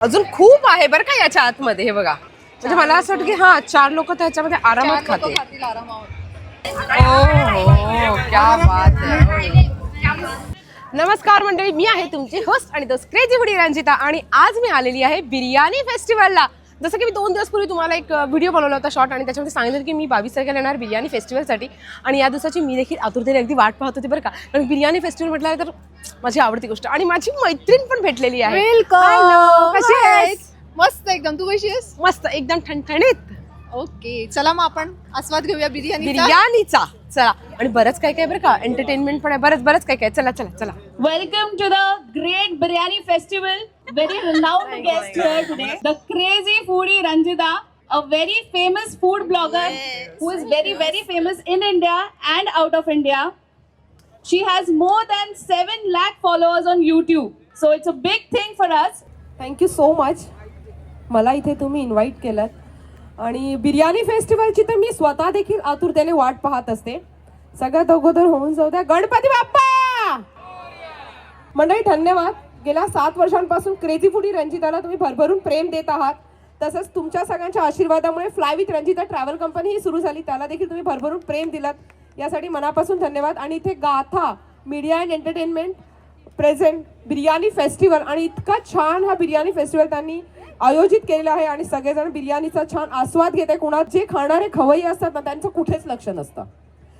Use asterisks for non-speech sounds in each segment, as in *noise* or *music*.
अजून खूप आहे बरं का याच्या आतमध्ये हे बघा. म्हणजे मला असं वाटतं की हा चार लोक आरामात खाते लोकं खातील. आरामात. क्या बात है नमस्कार मंडळी मी आहे तुमची होस्ट आणि दोस्त क्रेझी फुडी रंजिता आणि आज मी आलेली आहे बिर्याणी फेस्टिवलला जसं की मी दोन दिवस पूर्वी तुम्हाला एक व्हिडिओ बनवला होता शॉर्ट आणि त्याच्यामध्ये सांगितलं की मी बावीस तारखेला येणार बिर्याणी फेस्टिवलसाठी आणि या दिवसाची मी देखील आतुरतेने अगदी वाट पाहत होती बरं का. कारण बिर्याणी फेस्टिवल म्हटलं तर माझी आवडती गोष्ट. आणि माझी मैत्रीण पण भेटलेली आहे. कशी आहेस? मस्त एकदम. तू कशी आहेस? मस्त. एकदम ठणठणीत. ओके चला मग आपण आस्वाद घेऊया बिर्याणी बिर्याणीचा. चला. आणि बरंच काय काय बरं का? एंटरटेनमेंट पण आहे. बरंच बरंच काय काय. चला चला चला. Welcome to the Great Biryani Festival. Very renowned guest here today. The crazy foodie Ranjita, a very famous food blogger who is very, very famous in India and out of India. She has more than 7 lakh followers on YouTube. So it's a big thing for us. Thank you so much मला इथे तुम्ही invite केलं आणि बिर्याणी फेस्टिवलची तर मी स्वतः देखील आतुरतेने वाट पाहत असते सगळ्यात अगोदर होऊन जाऊ द्या गणपती बाप्पा मंडळी धन्यवाद गेल्या सात वर्षांपासून क्रेझी फुडी रंजिताला तुम्ही भरभरून प्रेम देत आहात. तसंच तुमच्या सगळ्यांच्या आशीर्वादामुळे fly with Ranjita travel company ही सुरू झाली. त्याला देखील तुम्ही भरभरून प्रेम दिलात. यासाठी मनापासून धन्यवाद. आणि इथे Gatha media and entertainment present biryani festival आणि इतका छान हा बिर्याणी फेस्टिवल त्यांनी आयोजित केलेला आहे. आणि सगळेजण बिर्याणीचा छान आस्वाद घेत आहे कुणा जे खाणारे खवई असतात ना त्यांचं कुठेच लक्ष नसतं.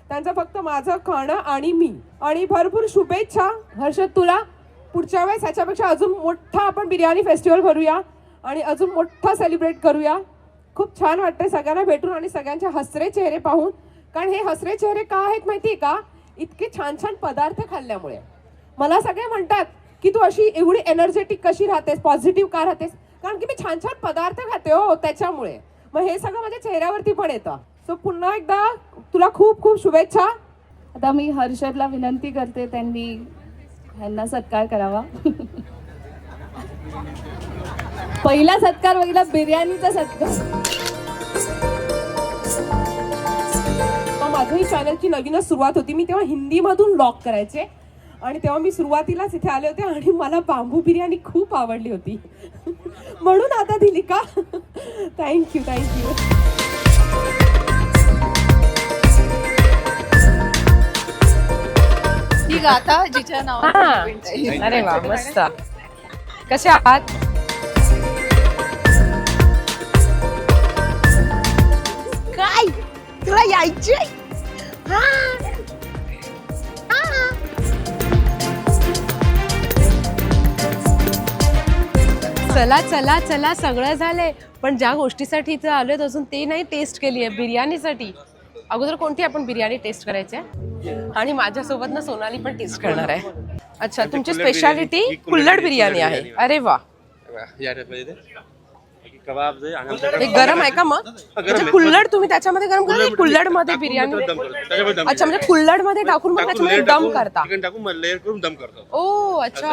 त्यांचं फक्त माझं खाणं आणि मी. आणि भरपूर शुभेच्छा. हर्षद तुला पुढच्या वेळेस ह्याच्यापेक्षा अजून मोठा आपण बिर्याणी फेस्टिवल भरूया आणि अजून मोठा सेलिब्रेट करूया. खूप छान वाटतंय सगळ्यांना भेटून आणि सगळ्यांचे हसरे चेहरे पाहून. कारण हे हसरे चेहरे का आहेत माहिती आहे का? इतके छान छान पदार्थ खाल्ल्यामुळे. मला सगळे म्हणतात की तू अशी एवढी एनर्जेटिक कशी राहतेस? पॉझिटिव्ह का राहतेस? कारण की मी छान छान पदार्थ खाते हो त्याच्यामुळे. मग हे सगळं माझ्या चेहऱ्यावरती पण येतं. सो पुन्हा एकदा तुला खूप खूप शुभेच्छा. आता मी हर्षदला विनंती करते त्यांनी ह्यांना सत्कार करावा. पहिला सत्कार बघितला बिर्याणीचा सत्कार. माझ्याही चॅनलची नवीनच सुरुवात होती. मी तेव्हा हिंदीमधून लॉक करायचे. आणि तेव्हा मी सुरुवातीलाच इथे आले होते आणि मला बांबू बिर्याणी खूप आवडली होती. म्हणून आता दिली का? थँक्यू थँक्यू ही गाथा जिच्या नावाने अरे वा मस्त. कसे आहात? काय? तुला यायची चला चला चला सगळं झालंय. पण ज्या गोष्टीसाठी इथं आलोय अजून ते नाही टेस्ट केली आहे बिर्याणीसाठी. अगोदर कोणती आपण बिर्याणी टेस्ट करायची आहे? आणि माझ्यासोबत ना सोनाली पण टेस्ट करणार आहे. अच्छा तुमची स्पेशालिटी कुल्लड बिर्याणी आहे. अरे वा. या टाईपमध्ये ते? बाकी कबाब जे आणि आमच्याकडे हे गरम आहे का मग? अच्छा कुल्लड तुम्ही त्याच्यामध्ये गरम करता कुल्लडमध्ये टाकून बिर्याणी अच्छा म्हणजे कुल्लडमध्ये टाकून मग त्याच्यामध्ये दम करता. टाकून लेअर करून दम करतो. ओ अच्छा.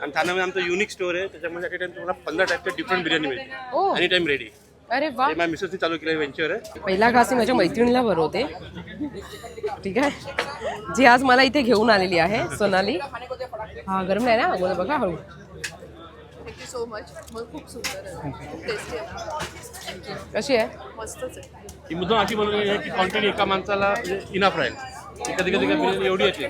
आणि ठाण्यामध्ये आमचं युनिक स्टोर आहे. त्याच्यामध्ये एट टाइम तुम्हाला पंधरा टाईपचे डिफरंट बिर्याणी मिळते एनी टाइम रेडी अरे वा. माझ्या मिसेसनी चालू केलं व्हेंचर आहे पहिला घास मी माझ्या मैत्रिणीला भरवते. ठीक आहे? जी आज मला इथे घेऊन आलेली आहे सोनाली. हा गरम नाही ना? अगोदर बघा हळू. थँक्यू सो मच मग खूप सुंदर आहे. खूप टेस्टी आहे. कशी आहे? मस्तच आहे. ही मुद्दाम अशी बनवलेली आहे की क्वांटिटी एका माणसाला इनफ राहील. ती कधी कधी कधी बिर्याणी एवढी येते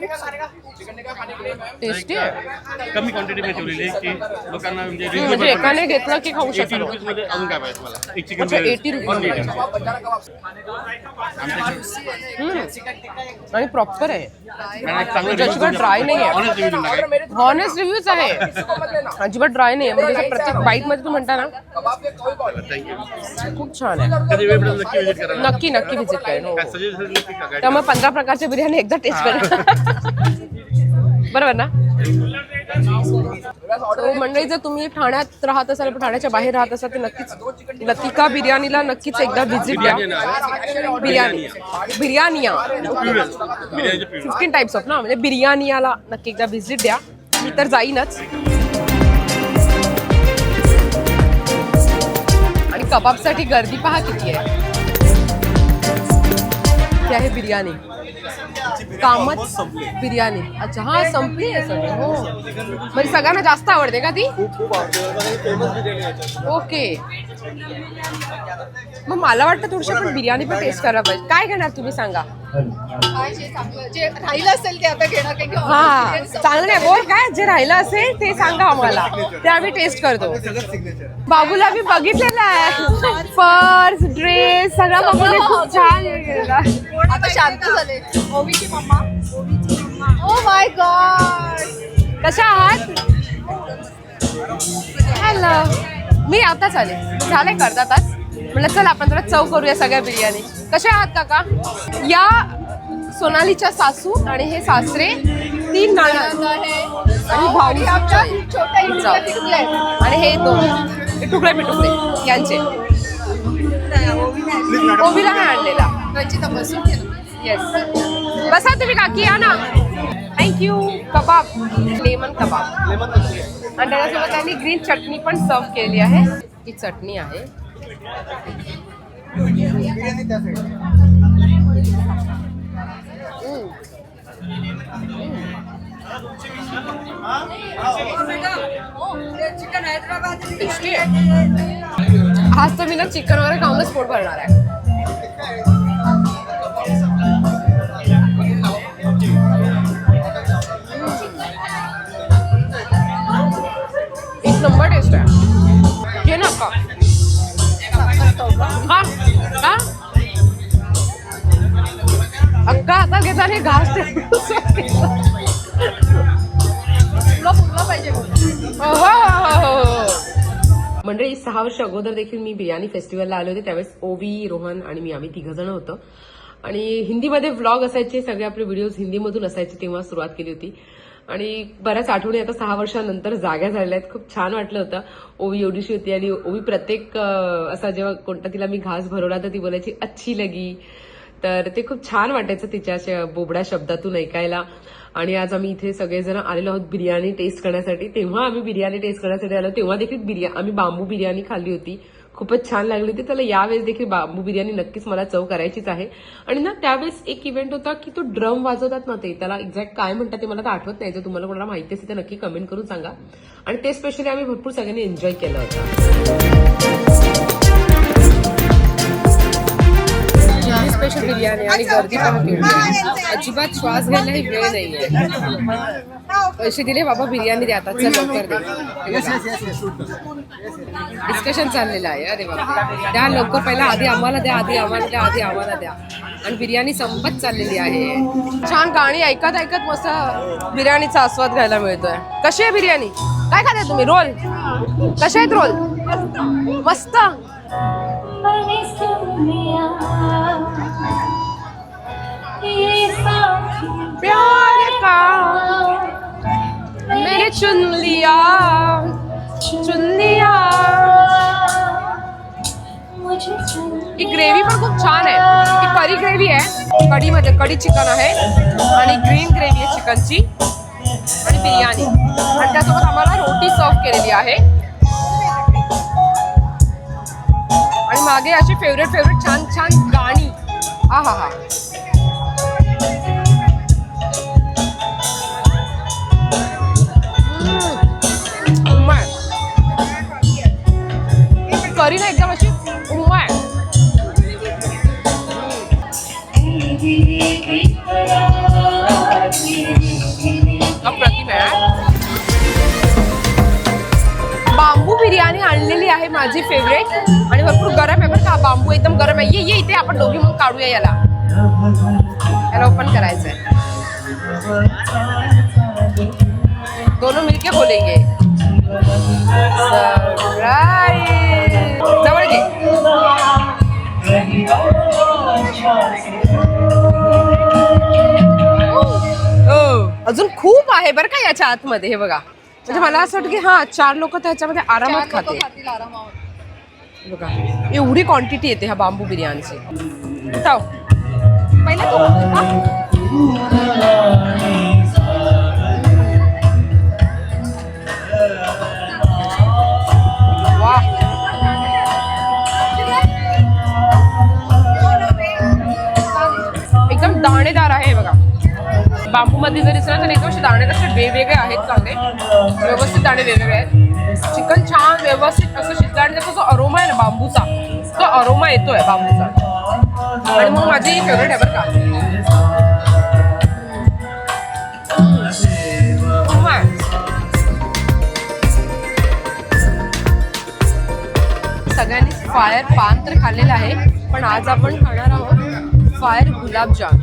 टेस्टी आहे कमी क्वांटिटीमध्ये ठेवलेली आहे की लोकांना म्हणजे म्हणजे एकाने घेतलं की खाऊ शकतो रुपीज़ मध्ये अजून काय पाहिजे तुम्हाला एक चिकन अच्छा, 80 रुपीज़. आणि प्रॉपर आहे म्हणजे अजिबात ड्राय नाही आहे हॉनेस्ट रिव्ह्यूज आहे अजिबात ड्राय नाही आहे म्हणजे प्रत्येक बाईट मध्ये तू म्हणता ना। खूप छान आहे नक्की विज़िट करा नक्की नक्की व्हिजिट करेन। हो. त्यामुळे पंधरा प्रकारच्या बिर्याणी एकदा टेस्ट करेन बरोबर ना? तो मंडळी जर तुम्ही ठाण्यात राहत असाल ठाण्याच्या बाहेर राहत असाल तर नक्कीच लतिका बिर्याणीला नक्कीच एकदा व्हिजिट द्या. बिर्याणी बिर्याणिया. फिफ्टीन टाइप्स ऑफ ना म्हणजे बिर्याणीयाला नक्की एकदा व्हिजिट द्या. मी तर जाईनच. आणि कबाबसाठी गर्दी पहा किती आहे. आहे बिर्याणी. कामत बिर्याणी. अच्छा हा संपली आहे सगळी. हो. म्हणजे सगळ्यांना जास्त आवडते का ती? ओके. मग मला वाटतं थोडीशी पण बिर्याणी पण टेस्ट करायला पाहिजे. काय घेणार तुम्ही सांगा. जे राहिलं असेल ते आता घेणार कारण की हा. चांगलं आहे बोल काय जे राहिलं असेल ते सांगा आम्हाला. ते आम्ही टेस्ट करतो. बाबूला मी बघितलेलं आहे. पर्स ड्रेस सगळा बाबूने खूप छान हे केलेला. आता शांत झाले. ओवीची मम्मा. ओ माय गॉड कशा आहात? हॅलो मी आताच आले. झालंय करता तास. म्हणलं चल आपण जरा चव करूया सगळ्या बिर्याणी. कशा आहात काका? या सोनालीच्या सासू आणि हे सासरे तीन नणंद आणि भाऊ आमच्या छोट्या. आणि हे दोन. तुकडे पिटुकडे यांचे. ओवीला नाही आणलेला. येस बसा तुम्ही काकी या ना. थँक्यू कबाब लेमन कबाब आणि त्याच्यासोबत त्यांनी ग्रीन चटणी पण सर्व केलेली आहे. ही चटणी आहे. आज तर मी ना चिकन वगैरे खाऊनच पोट भरणार आहे एक नंबर टेस्ट आहे घे ना हा। हा अक्का आता घेता हे घास म्हणजे फुगलं पाहिजे. हो हो, हो, हो, हो, मंडळी सहा वर्ष अगोदर देखील मी बिर्याणी फेस्टिवलला आले होते. त्यावेळेस ओवी रोहन आणि मी आम्ही तिघ जण होतो. आणि हिंदीमध्ये व्लॉग असायचे सगळे आपले व्हिडिओज हिंदीमधून असायचे तेव्हा सुरुवात केली होती. आणि बऱ्याच आठवणी आता सहा वर्षानंतर जाग्या झालेल्या आहेत. खूप छान वाटलं होतं. ओवी एवढीशी होती आणि ओवी प्रत्येक असा जेव्हा कोणता तिला मी घास भरवला तर ती बोलायची अच्छी लगी. तर ते खूप छान वाटायचं तिच्या बोबड्या शब्दातून ऐकायला. आणि आज आम्ही इथे सगळेजण आलेलो आहोत बिर्याणी टेस्ट करण्यासाठी. तेव्हा आम्ही बिर्याणी टेस्ट करण्यासाठी आलो. तेव्हा देखील बिर्या आम्ही बांबू बिर्याणी खाल्ली होती. खूपच छान लागली होती. त्याला यावेळेस देखील बांबू बिर्याणी नक्कीच मला चव करायचीच आहे. आणि ना त्यावेळेस एक इव्हेंट होता की तो ड्रम वाजवतात ना ते. त्याला एक्झॅक्ट काय म्हणतात ते मला तर आठवत नाही. जर तुम्हाला कोणाला माहिती असेल तर नक्की कमेंट करून सांगा. आणि ते स्पेशली आम्ही भरपूर सगळ्यांनी एन्जॉय केलं होतं. स्पेशल बिर्याणी आणि गर्दी पण केली अजिबात श्वास घ्यायलाही वेळ नाहीये. पैसे दिले बाबा बिर्याणी द्या आता चल लवकर दे. डिस्कशन चाललेलं आहे. अरे बाबा. द्या लवकर पहिला आधी आम्हाला द्या आधी आम्हाला द्या आधी आम्हाला द्या. आणि बिर्याणी संपत चाललेली आहे. छान गाणी ऐकत ऐकत मस्त बिर्याणीचा आस्वाद घ्यायला मिळतोय. कशी आहे बिर्याणी? काय खाते तुम्ही? रोल? कसे आहेत रोल? मस्त. प्यार का मैंने चुन लिया चुन लिया। ही ग्रेव्ही पण खूप छान ही। करी ग्रेव्ही आहे कढीमध्ये कढी चिकन आहे। आणि ग्रीन ग्रेव्ही आहे चिकनची आणि बिर्याणी. आणि त्यासोबत आम्हाला रोटी सर्व केलेली आहे. आणि मागे अशी फेवरेट फेवरेट छान छान गाणी. हा हा हा करी ना एकदम अशी उम्मा आहे. बांबू बिर्याणी आणलेली आहे माझी फेवरेट आणि भरपूर गरम आहे बरं का बांबू एकदम गरम आहे. ये ये इथे आपण दोघी मग काढूया याला. याला ओपन करायचं आहे दोनों मिलके बोलेंगे. Surprise! जवळ घे. हो. अजून खूप आहे बरं का याच्या आतमध्ये हे बघा. म्हणजे मला असं वाटतं की हा चार लोक त्याच्यामध्ये आरामात खाते बघा एवढी क्वांटिटी येते ह्या बांबू बिर्याणीची. चाव पहिला बांबूमध्ये तर एकदम दाणे कसे वेगवेगळे आहेत चांगले. व्यवस्थित दाणे वेगवेगळे आहेत. चिकन छान व्यवस्थित असं शिजलं आणि त्याचा जो अरोमा आहे ना बांबूचा तो अरोमा येतोय बांबूचा. आणि मग माझी फेवरेट आहे बरं का. सगळ्यांनी फायर पान तर खाल्लेलं आहे पण आज आपण खाणार आहोत फायर गुलाबजाम.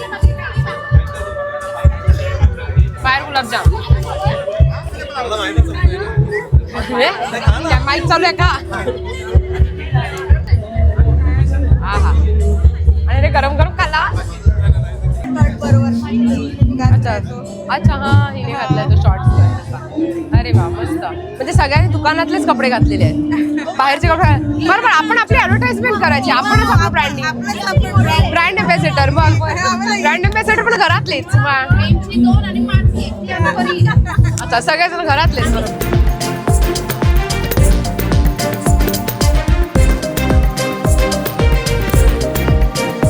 गुलाबजाम माईक चालू आहे का? हा हा. आणि रे गरम गरम खाला. अच्छा अच्छा हा हिने घातलाय तो शॉर्ट अरे वा मस्त. म्हणजे सगळ्यांनी दुकानातलेच कपडे घातलेले आहेत. बाहेरचे कपडे बरोबर आपण आपली ऍडव्हर्टाइजमेंट करायची. आपणच आपलं ब्रँडिंग ब्रँड अम्बॅसेडर मग ब्रँड अम्बॅसेडर पण घरातलेच. अच्छा सगळेजण घरातलेच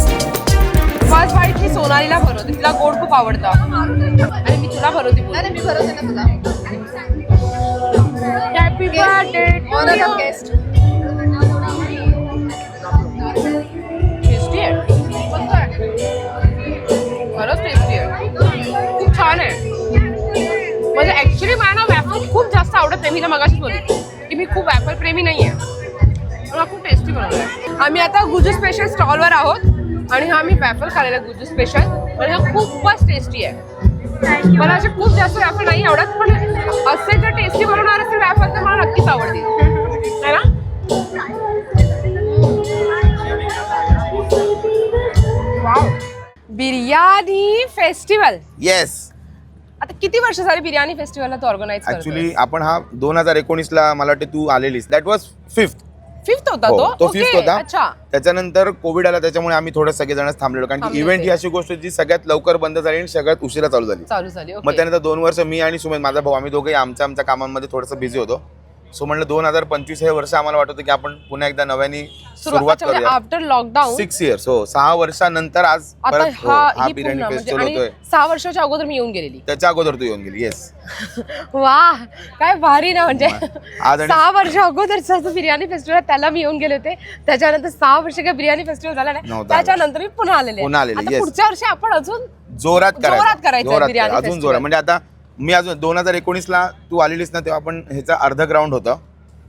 फर्स्ट बाईट मी सोनालीला भरवते तिला गोड खूप आवडतं. आणि मी तुला भरवते अरे मी भरवते ना तुला. हॅपी बर्थडे गेस्ट खरंच मी ना मगाशीच बोलली की मी खूप ॲपल प्रेमी नाही आहे मला खूप टेस्टी बनवलं आम्ही आता गुजू स्पेशल स्टॉलवर आहोत आणि हा मी वॅफल खाल्लेला गुजू स्पेशल आणि हा खूपच टेस्टी आहे. मला असे खूप जास्त वॅफल नाही आवडत पण असे जर टेस्टी बनवणार असेल वॅफल तर मला नक्कीच आवडतील. है ना? वाव बिर्याणी फेस्टिवल येस किती वर्ष झाली बिर्याणी फेस्टिवलला तो ऑर्गनाईज ऍक्च्युली आपण हा दोन हजार एकोणीस ला मला वाटते तू आलेलीस. दॅट वॉज फिफ्थ फिफ्थ होता हो, तो तो Okay, फिफ्थ होता. अच्छा. त्याच्यानंतर कोविड आला त्याच्यामुळे आम्ही थोडं सगळेजणच थांबलेलो. कारण की थांबले इव्हेंट ही होते. अशी गोष्ट जी सगळ्यात लवकर बंद झाली आणि सगळ्यात उशिरा चालू झाली. चालू झाली मग ओके त्यानंतर दोन वर्ष मी आणि सुमेध माझा भाऊ आम्ही दोघे आमच्या आमच्या कामांमध्ये थोडंसं बिझी होतो. सो म्हणलं दोन हजार पंचवीस हे वर्ष आम्हाला वाटत होतं की आपण पुन्हा एकदा नव्याने सुरुवात करूया. आफ्टर लॉकडाऊन सिक्स इयर्स हो. सहा वर्षानंतर आज आता परत हो, हा हा ही बिर्याणी पूर्ण म्हणजे फेस्टिवल आणि होतोय. सहा वर्षाच्या अगोदर मी येऊन गेलेली. त्याच्या अगोदर तू येऊन गेली येस *laughs* वा काय भारी ना म्हणजे आज आणि- सहा वर्ष अगोदर बिर्याणी फेस्टिवल त्याला मी येऊन गेले होते. त्याच्यानंतर सहा वर्ष काय बिर्याणी फेस्टिवल झाला नाही नव्हता. त्याच्यानंतर मी पुन्हा आलेले पुन्हा आलेले, आता yes. पुढच्या वर्षी आपण अजून जोरात जोरात करायचं. बिर्याणी. अजून festival. जोरात. म्हणजे आता मी अजून दोन हजार एकोणीस ला तू आलेलीस ना तेव्हा आपण ह्याचा अर्ध ग्राउंड होतं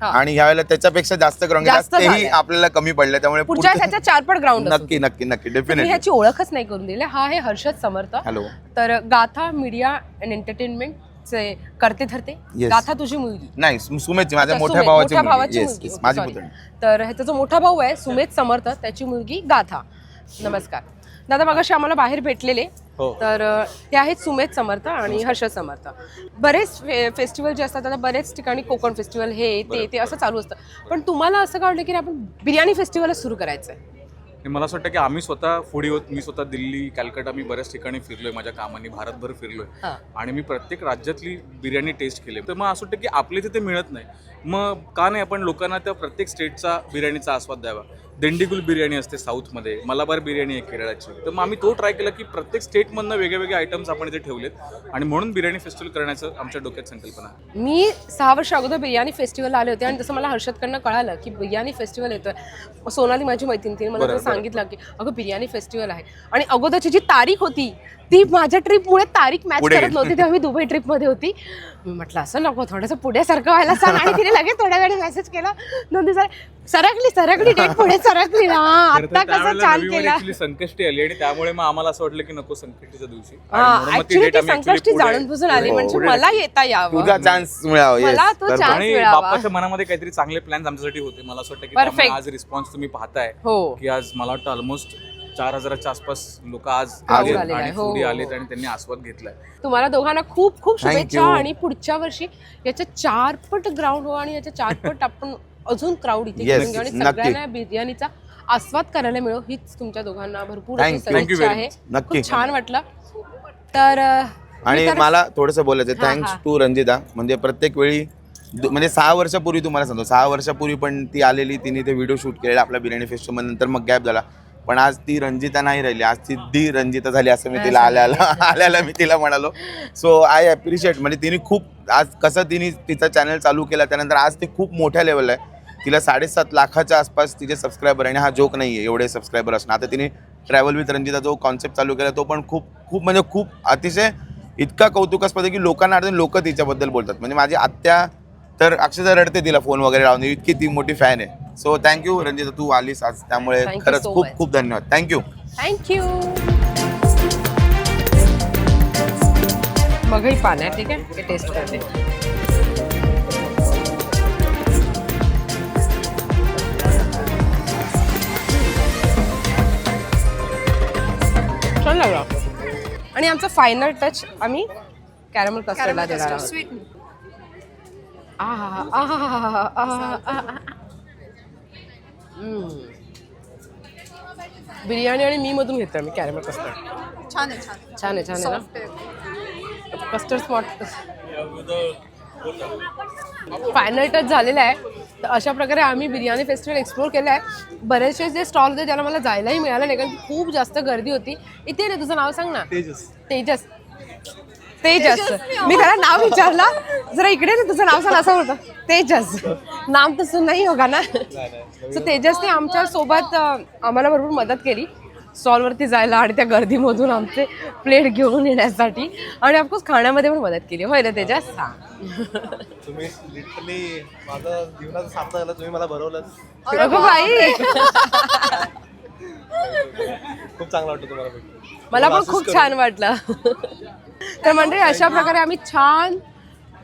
हा. आणि ह्यावेळेला त्याच्यापेक्षा जास्त ग्राउंड जास्त तेही झालंय. आपल्याला कमी पडलं त्यामुळे पुढच्या पुढचं- ह्याच्या चार पट ग्राउंड नक्की नक्की नक्की मी डेफिनेटली ह्याची ओळखच नाही करून दिली हा आहे हर्षद समर्थ हॅलो तर गाथा मीडिया अँड एंटरटेनमेंट चे करते धरते Yes. गाथा तुझी मुलगी नाही सु- सुमेधची माझ्या अच्छा, मोठ्या सुमेध, भावाची मोठ्या मुलगी. भावाची Yes, मुलगी. yes, Okay, माझी sorry. पुतणी तर ह्याचा जो मोठा भाऊ आहे सुमेध समर्थ त्याची मुलगी गाथा नमस्कार दादा मगाशी आम्हाला बाहेर भेटलेले. हो. तर ते आहेत सुमेध समर्थ आणि हर्षद समर्थ. बरेच फेस्टिवल जे असतात आता बरेच ठिकाणी कोकण फेस्टिवल हे ते ते असं चालू असतं. पण तुम्हाला असं का वाटलं की आपण बिर्याणी फेस्टिवलच सुरू करायचं आहे मला असं वाटतं की आम्ही स्वतः फूडी होत मी स्वतः दिल्ली कॅलकटा मी बऱ्याच ठिकाणी फिरलोय माझ्या कामाने भारतभर फिरलोय. हां. आणि मी प्रत्येक राज्यातली बिर्याणी टेस्ट केली. तर मग असं वाटतं की आपल्या तिथे मिळत नाही. मग का नाही आपण लोकांना त्या प्रत्येक स्टेटचा बिर्याणीचा आस्वाद द्यावा? दिंडीगुल बिर्याणी असते साऊथमध्ये मलाबार बिर्याणी आहे केरळाची. तर मग आम्ही तो ट्राय केला की प्रत्येक स्टेटमधनं वेगळे वेगळे आयटम्स आपण इथे ठेवलेत आणि म्हणून बिर्याणी फेस्टिवल करण्याचं आमच्या डोक्यात संकल्पना आहे. मी सहा वर्ष अगोदर बिर्याणी फेस्टिवलला आले होते आणि जसं मला हर्षदकडनं कळालं की बिर्याणी फेस्टिवल येतोय सोनाली माझी मैत्रीण तिने मला बरं, सांगितलं की अगं बिर्याणी फेस्टिवल आहे. आणि अगोदरची जी तारीख होती ती माझ्या ट्रिपमुळे तारीख मॅच पुढे. करत गेली. नव्हती तेव्हा मी दुबई ट्रिपमध्ये होती. मी म्हटलं असं नको थोडंसं पुढे सारखं व्हायला सांग. आणि तिने लगेच थोड्या वेळाने मेसेज केला. दोन दिवसात सरकली सरकली डेट पुढे सरकली हा तर आता कसं छान रविवारी केला. संकष्टी आली आणि त्यामुळे मग आम्हाला असं वाटलं की नको संकष्टीच्या दिवशी. आणि म्हणून मग ती ऍक्च्युली date ती आम्ही actually संकष्टी पुढे- जाणून बुजून आली हो, म्हणजे पुढे. मला येता यावं. तुझा चान्स मिळावा yes. मला तो तर- chance आणि मिळावा. बाप्पाच्या मनामध्ये काहीतरी चांगले प्लॅन्स आमच्यासाठी होते. मला असं वाटतं की Perfect. त्यामुळे आज रिस्पॉन्स तुम्ही पाहताय हो. की आज मला वाटतं ऑलमोस्ट चार हजाराच्या आसपास लोक आज आज आले आलेले आहे. आणि हो, हो. आलेत आणि त्यांनी आस्वाद घेतलाय तुम्हाला दोघांना खूप खूप Thank शुभेच्छा you. आणि पुढच्या वर्षी याच्या चारपट ग्राउंड हो आणि याच्या चारपट *laughs* आपण अजून क्राऊड इथे Yes, घेऊन घेऊ आणि नक्की. सगळ्यांना बिर्याणीचा आस्वाद करायला मिळो हीच तुमच्या दोघांना भरपूर अशी Thank you. Thank you सदिच्छा very आहे नक्की. खूप छान वाटलं तर अं, मी आणि तर- मला थोडंसं बोलायचं हा, थँक्स हा. टू रंजिता म्हणजे प्रत्येक वेळी दु- म्हणजे सहा वर्षापूर्वी तुम्हाला सांगतो सहा वर्षापूर्वी पण ती आलेली तिने ते व्हिडिओ शूट केलेला आपल्या बिर्याणी फेस्टिवल नंतर मग गॅप झाला पण आज ती रंजिता नाही राहिली. आज ती दी रंजिता झाली असं मी तिला आल्याला *laughs* आल्याला मी तिला म्हणालो. सो आय ॲप्रिशिएट म्हणजे तिने खूप आज कसं तिने तिचा चॅनल चालू केला त्यानंतर आज ती खूप मोठ्या लेवलला आहे. तिला साडेसात लाखाच्या आसपास तिचे सबस्क्रायबर आणि हा जोक नाही आहे एवढे सबस्क्रायबर असणं. आता तिने ट्रॅव्हल विथ रंजिता जो कॉन्सेप्ट चालू केला तो पण खूप खूप म्हणजे खूप अतिशय इतका कौतुकास्पद आहे की लोकांना अडचण लोक तिच्याबद्दल बोलतात. म्हणजे माझी आत्या तर अक्षरशः रडते तिला फोन वगैरे लावून इतकी ती मोठी फॅन आहे. सो थँक्यू रंजिता तू आलीस आज. त्यामुळे Thank you खरंच so खूप much. खूप धन्यवाद. थँक्यू थँक्यू मगही पान आहे ठीक आहे टेस्ट करते छान लागला आणि आमचा फायनल टच आम्ही कॅरमल कस्टर्डला देणार आहोत. स्वीट आहा, आहा, आहा, आहा, आहा. हम्म. बिर्याणी आणि मी मधून घेतोय मी कॅरमल कस्टर्ड. छान आहे छान छान आहे छान आहे ना? कस्टर्ड स्पॉट फायनल टच झालेला आहे. तर अशा प्रकारे आम्ही बिर्याणी फेस्टिवल एक्सप्लोर केलं आहे. बरेचसे जे स्टॉल होते ज्याला मला जायलाही मिळालं नाही कारण की खूप जास्त गर्दी होती. इथे ना तुझं नाव सांग ना. तेजस. तेजस. तेजस. मी त्याला नाव विचारलं. जरा इकडे ना तुझं नाव सांग असं होतं तेजस. नाम तसं नाही होगा ना सो तेजसने आमच्यासोबत आम्हाला भरपूर मदत केली. स्टॉलवरती जायला आणि त्या गर्दीमधून आमचे प्लेट घेऊन येण्यासाठी. आणि ऑफकोर्स खाण्यामध्ये पण मदत केली. होय ना तेजस? हा. तुम्ही लिटरली माझं जीवनाचं सार्थक झालं तुम्ही मला भरवलं अगं बाई. खूप चांगलं वाटतं तुम्हाला भेटून. मला पण खूप छान वाटलं. तर म्हणजे अशा प्रकारे आम्ही छान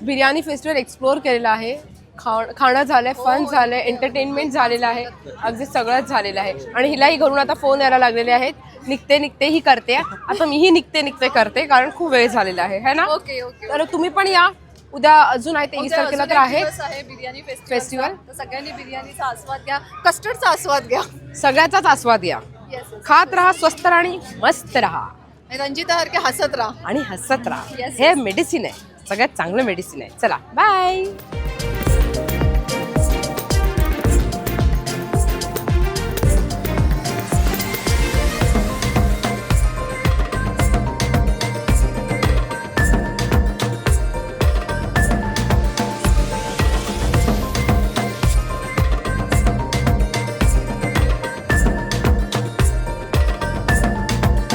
बिर्याणी फेस्टिवल एक्सप्लोअर केलेलं आहे. खा खाणं झालंय फन झालंय एंटरटेनमेंट झालेलं आहे. अगदी सगळंच झालेलं आहे. आणि हिलाही घरून आता फोन यायला लागलेले आहेत. निघते निघते ही करते. आता मीही निघते निघते करते कारण खूप वेळ झालेला आहे. है ना? ओके ओके तर तुम्ही पण या. उद्या अजून आहे तेवीस तारखेला तर आहे. बिर्याणी. फेस्टिवल तर सगळ्यांनी बिर्याणीचा आस्वाद घ्या. कस्टर्डचा आस्वाद घ्या. सगळ्याचाच आस्वाद या. खात राहा स्वस्त राहा आणि मस्त राहा. रंजिता सारखे हसत राहा. आणि हसत राहा. हे मेडिसिन आहे. सगळ्यात चांगलं मेडिसिन आहे. चला बाय